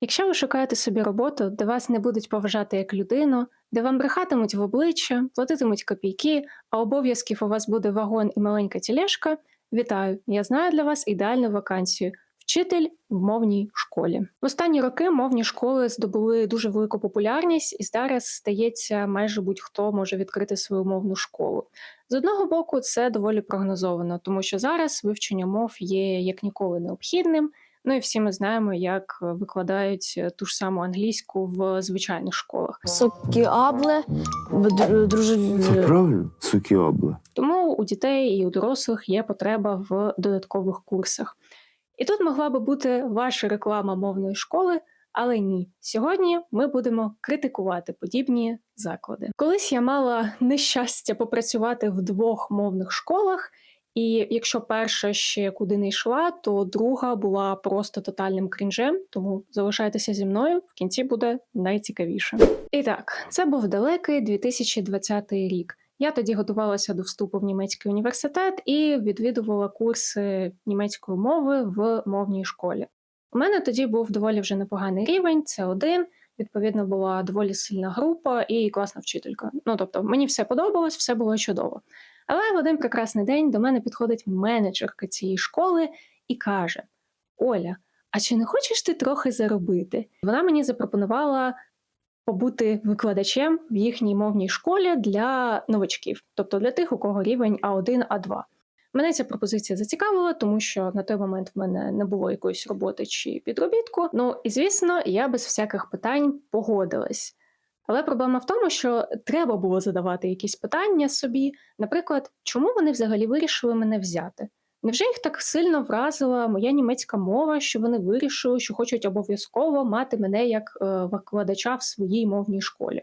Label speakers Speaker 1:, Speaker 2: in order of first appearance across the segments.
Speaker 1: Якщо ви шукаєте собі роботу, де вас не будуть поважати як людину, де вам брехатимуть в обличчя, платитимуть копійки, а обов'язків у вас буде вагон і маленька тілешка, вітаю! Я знаю для вас ідеальну вакансію. Вчитель в мовній школі в останні роки мовні школи здобули дуже велику популярність, і зараз стається майже будь-хто може відкрити свою мовну школу. З одного боку, це доволі прогнозовано, тому що зараз вивчення мов є як ніколи необхідним. Ну і всі ми знаємо, як викладають ту ж саму англійську в звичайних школах.
Speaker 2: Сокіабле, друже.
Speaker 3: Це правильно? Сукіобла.
Speaker 1: Тому у дітей і у дорослих є потреба в додаткових курсах. І тут могла би бути ваша реклама мовної школи, але ні. Сьогодні ми будемо критикувати подібні заклади. Колись я мала нещастя попрацювати в двох мовних школах. І якщо перша ще куди не йшла, то друга була просто тотальним крінжем, тому залишайтеся зі мною в кінці буде найцікавіше. І так, це був далекий 2020 рік. Я тоді готувалася до вступу в німецький університет і відвідувала курси німецької мови в мовній школі. У мене тоді був доволі вже непоганий рівень, це один. Відповідно, була доволі сильна група і класна вчителька. Ну тобто, мені все подобалось, все було чудово. Але в один прекрасний день до мене підходить менеджерка цієї школи і каже: Оля, а чи не хочеш ти трохи заробити? Вона мені запропонувала побути викладачем в їхній мовній школі для новачків, тобто для тих, у кого рівень А1, А2. Мене ця пропозиція зацікавила, тому що на той момент в мене не було якоїсь роботи чи підробітку. Ну і звісно, я без всяких питань погодилась. Але проблема в тому, що треба було задавати якісь питання собі, наприклад, чому вони взагалі вирішили мене взяти? Невже їх так сильно вразила моя німецька мова, що вони вирішили, що хочуть обов'язково мати мене як е, викладача в своїй мовній школі?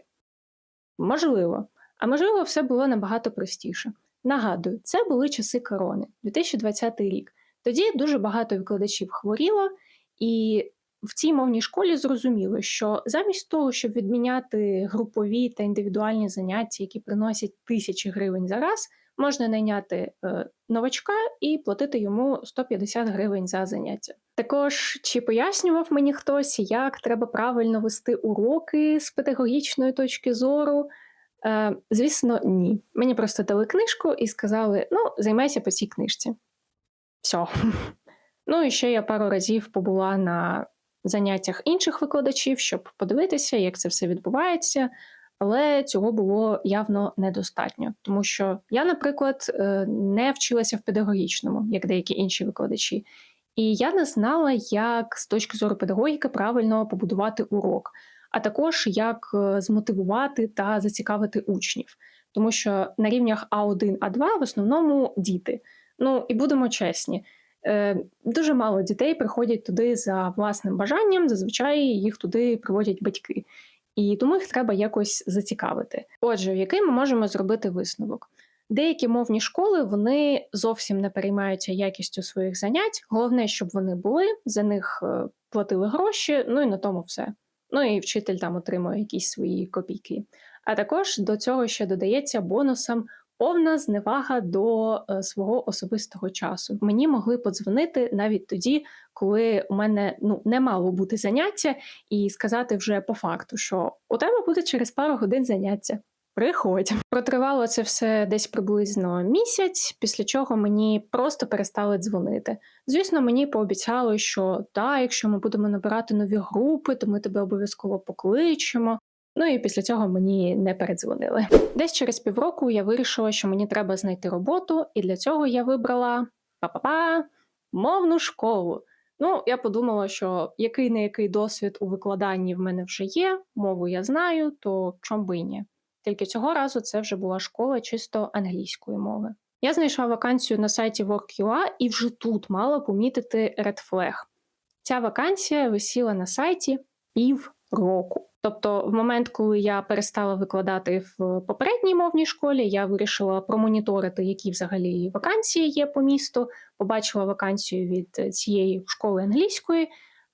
Speaker 1: Можливо, а можливо, все було набагато простіше. Нагадую, це були часи корони, 2020 рік. Тоді дуже багато викладачів хворіло, і в цій мовній школі зрозуміли, що замість того, щоб відміняти групові та індивідуальні заняття, які приносять тисячі гривень за раз, можна найняти е, новачка і платити йому 150 гривень за заняття. Також чи пояснював мені хтось, як треба правильно вести уроки з педагогічної точки зору? Е, Звісно, ні. Мені просто дали книжку і сказали: ну, займайся по цій книжці. Все. Ну і ще я пару разів побула на заняттях інших викладачів, щоб подивитися, як це все відбувається. Але цього було явно недостатньо, тому що я, наприклад, е, не вчилася в педагогічному, як деякі інші викладачі, і я не знала, як з точки зору педагогіки правильно побудувати урок, а також як е, змотивувати та зацікавити учнів, тому що на рівнях А1, А2 в основному діти. Ну і будемо чесні. Е, дуже мало дітей приходять туди за власним бажанням, зазвичай їх туди приводять батьки, і тому їх треба якось зацікавити. Отже, який ми можемо зробити висновок? Деякі мовні школи вони зовсім не переймаються якістю своїх занять. Головне, щоб вони були, за них е, платили гроші, ну і на тому все. Ну і вчитель там отримує якісь свої копійки. А також до цього ще додається бонусом повна зневага до е, свого особистого часу. Мені могли подзвонити навіть тоді, коли у мене ну не мало бути заняття, і сказати вже по факту, що у тебе буде через пару годин заняття. Приходь. Протривало це все десь приблизно місяць, після чого мені просто перестали дзвонити. Звісно, мені пообіцяли, що так, якщо ми будемо набирати нові групи, то ми тебе обов'язково покличемо. Ну і після цього мені не передзвонили. Десь через півроку я вирішила, що мені треба знайти роботу, і для цього я вибрала па-па-па, мовну школу. Ну, я подумала, що який не який досвід у викладанні в мене вже є, мову я знаю, то чом би ні. Тільки цього разу це вже була школа чисто англійської мови. Я знайшла вакансію на сайті Work.ua і вже тут мала помітити Red Flag. Ця вакансія висіла на сайті пів року. Тобто, в момент, коли я перестала викладати в попередній мовній школі, я вирішила промоніторити, які взагалі вакансії є по місту. Побачила вакансію від цієї школи англійської.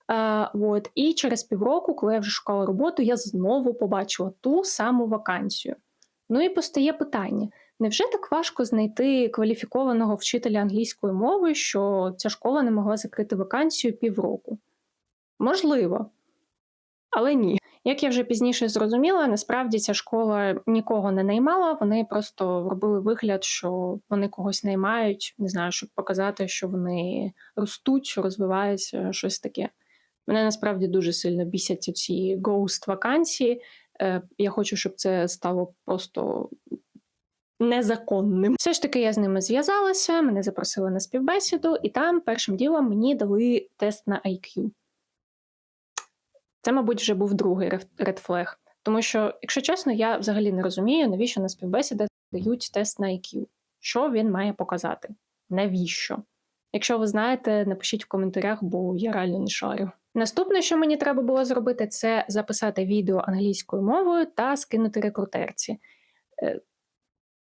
Speaker 1: Uh, от. І через півроку, коли я вже шукала роботу, я знову побачила ту саму вакансію. Ну і постає питання: невже так важко знайти кваліфікованого вчителя англійської мови, що ця школа не могла закрити вакансію півроку? Можливо. Але ні. Як я вже пізніше зрозуміла, насправді ця школа нікого не наймала. Вони просто робили вигляд, що вони когось наймають, не знаю, щоб показати, що вони ростуть, розвиваються, щось таке. Мене насправді дуже сильно бісять ці ghost вакансії. Е, Я хочу, щоб це стало просто незаконним. Все ж таки, я з ними зв'язалася, мене запросили на співбесіду, і там першим ділом мені дали тест на IQ. Це, мабуть, вже був другий ред флег. Тому що, якщо чесно, я взагалі не розумію, навіщо на співбесідах дають тест на IQ. Що він має показати? Навіщо? Якщо ви знаєте, напишіть в коментарях, бо я реально не шарю. Наступне, що мені треба було зробити, це записати відео англійською мовою та скинути рекрутерці.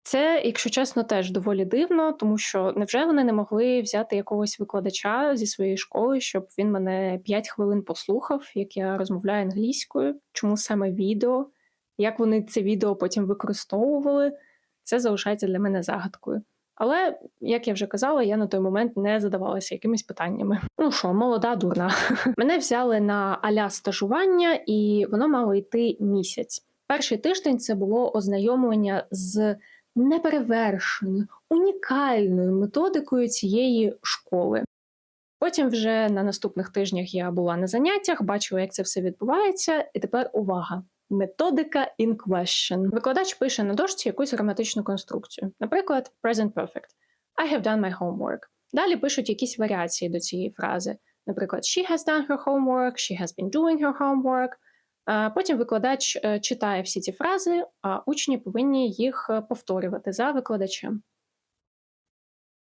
Speaker 1: Це, якщо чесно, теж доволі дивно, тому що невже вони не могли взяти якогось викладача зі своєї школи, щоб він мене 5 хвилин послухав, як я розмовляю англійською, чому саме відео, як вони це відео потім використовували, це залишається для мене загадкою. Але, як я вже казала, я на той момент не задавалася якимись питаннями. Ну що, молода, дурна. Мене взяли на аля стажування, і воно мало йти місяць. Перший тиждень це було ознайомлення з неперевершеною, унікальною методикою цієї школи. Потім вже на наступних тижнях я була на заняттях, бачила, як це все відбувається, і тепер увага. Методика in question. Викладач пише на дошці якусь граматичну конструкцію. Наприклад, present perfect. I have done my homework. Далі пишуть якісь варіації до цієї фрази. Наприклад, she has done her homework, she has been doing her homework. Потім викладач е, читає всі ці фрази, а учні повинні їх е, повторювати за викладачем.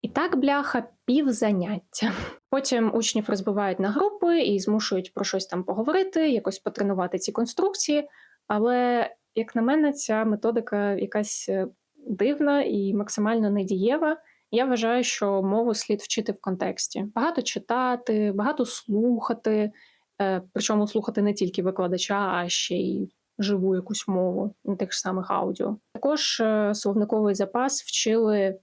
Speaker 1: І так, бляха, пів заняття. Потім учнів розбивають на групи і змушують про щось там поговорити, якось потренувати ці конструкції. Але, як на мене, ця методика якась е, дивна і максимально недієва. Я вважаю, що мову слід вчити в контексті. Багато читати, багато слухати, причому слухати не тільки викладача, а ще й живу якусь мову на тих ж самих аудіо. Також е, словниковий запас вчили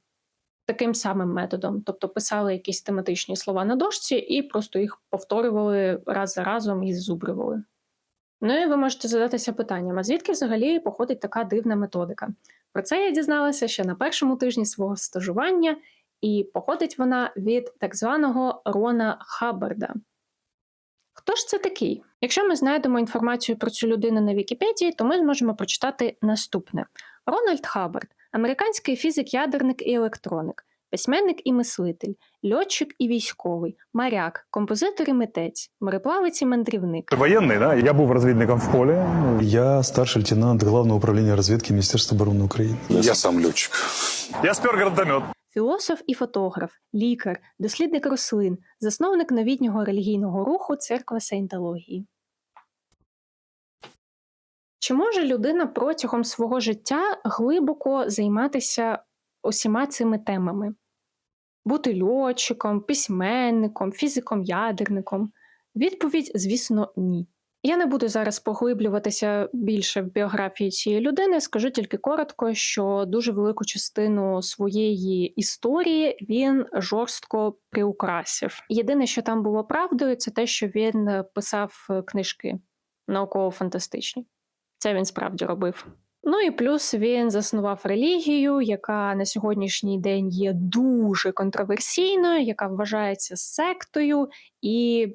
Speaker 1: таким самим методом, тобто писали якісь тематичні слова на дошці і просто їх повторювали раз за разом і зубрювали. Ну і ви можете задатися питанням: а звідки взагалі походить така дивна методика? Про це я дізналася ще на першому тижні свого стажування, і походить вона від так званого Рона Хаббарда. Хто ж це такий? Якщо ми знайдемо інформацію про цю людину на Вікіпедії, то ми зможемо прочитати наступне: Рональд Хаббард американський фізик-ядерник і електроник, письменник і мислитель, льотчик і військовий, моряк, композитор і митець, мореплавець і мандрівник.
Speaker 4: Ты военный, да? Я був розвідником в полі.
Speaker 5: Я старший лейтенант Главного управления разведки Министерства обороны Украины.
Speaker 6: Я сам летчик.
Speaker 4: Я спер гранатомет.
Speaker 1: Філософ і фотограф, лікар, дослідник рослин, засновник новітнього релігійного руху Церква Саєнтології. Чи може людина протягом свого життя глибоко займатися усіма цими темами? Бути льотчиком, письменником, фізиком-ядерником? Відповідь, звісно, ні. Я не буду зараз поглиблюватися більше в біографії цієї людини. Скажу тільки коротко, що дуже велику частину своєї історії він жорстко приукрасив. Єдине, що там було правдою, це те, що він писав книжки науково-фантастичні. Це він справді робив. Ну і плюс він заснував релігію, яка на сьогоднішній день є дуже контроверсійною, яка вважається сектою і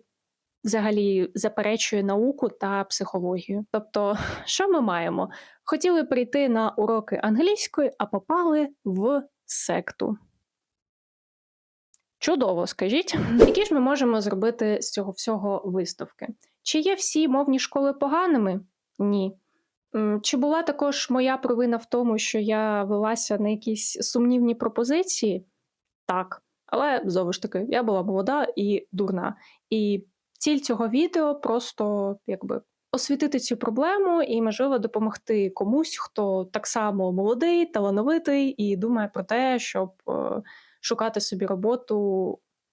Speaker 1: взагалі заперечує науку та психологію. Тобто, що ми маємо? Хотіли прийти на уроки англійської, а попали в секту. Чудово, скажіть, які ж ми можемо зробити з цього всього виставки? Чи є всі мовні школи поганими? Ні. Чи була також моя провина в тому, що я велася на якісь сумнівні пропозиції? Так. Але знову ж таки, я була молода і дурна. І ціль цього відео просто якби освітити цю проблему і, можливо, допомогти комусь, хто так само молодий, талановитий і думає про те, щоб е, шукати собі роботу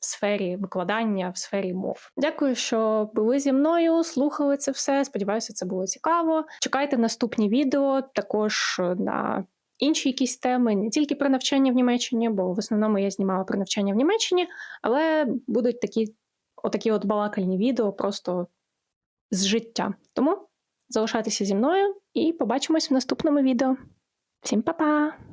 Speaker 1: в сфері викладання, в сфері мов. Дякую, що були зі мною, слухали це все. Сподіваюся, це було цікаво. Чекайте наступні відео також на інші якісь теми, не тільки про навчання в Німеччині, бо в основному я знімала про навчання в Німеччині, але будуть такі, отакі от балакальні відео, просто з життя. Тому залишайтеся зі мною і побачимось в наступному відео. Всім па-па!